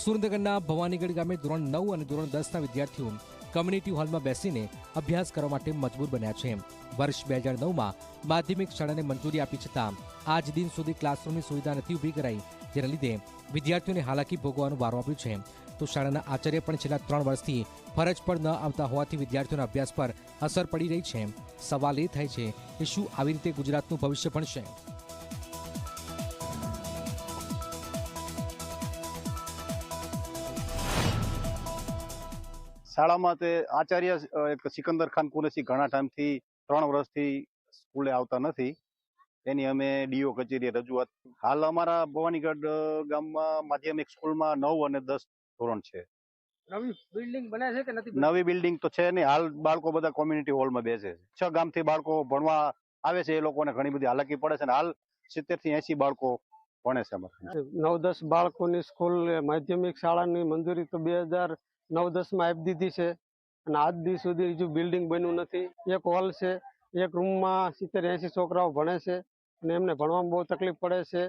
સુરેન્દ્રનગરના ભવાનીગઢ ગામે ધોરણ નવ અને ધોરણ દસના વિદ્યાર્થીઓ કમ્યુનિટી હોલમાં બેસીને અભ્યાસ કરવા માટે મજબૂર બન્યા છે. વર્ષ બે હજાર નવમાં માધ્યમિક શાળાને મંજૂરી આપી છતાં આજ દિન સુધી ક્લાસરૂમની સુવિધા નથી ઊભી કરાઈ, જેના લીધે વિદ્યાર્થીઓને હાલાકી ભોગવવાનું વારો આપ્યું છે. તો શાળાના આચાર્ય પણ છેલ્લા ત્રણ વર્ષથી ફરજ પર ન આવતા હોવાથી વિદ્યાર્થીઓના અભ્યાસ પર અસર પડી રહી છે. સવાલ એ થાય છે કે શું આવી રીતે ગુજરાતનું ભવિષ્ય ભણશે? શાળામાં તે આચાર્ય સિકંદર ખાન કુરેશી ઘણા ટાઈમથી ત્રણ વર્ષથી સ્કૂલે આવતા નથી. એની અમે ડીઓ કચેરીએ રજૂઆત. હાલ અમારા ભવાનીગઢ ગામમાં માધ્યમિક સ્કૂલમાં નવ અને દસ ધોરણ છે. નવી બિલ્ડિંગ બને છે કે નથી નવી બિલ્ડિંગ તો છે નહીં. હાલ બાળકો બધા કોમ્યુનિટી હોલમાં બેસે છે. છ ગામથી બાળકો ભણવા આવે છે એ લોકોને ઘણી બધી હાલાકી પડે છે અને હાલ સિત્તેરથી એસી બાળકો ભણે છે અમારે. નવ દસ બાળકોની સ્કૂલ માધ્યમિક શાળાની મંજૂરી તો બે હજાર નવ દસમાં આપી દીધી છે. અને આજ દી સુધી હજુ બિલ્ડિંગ બન્યું નથી. એક હોલ છે, એક રૂમમાં સિત્તેર એંસી છોકરાઓ ભણે છે. અને એમને ભણવામાં બહુ તકલીફ પડે છે.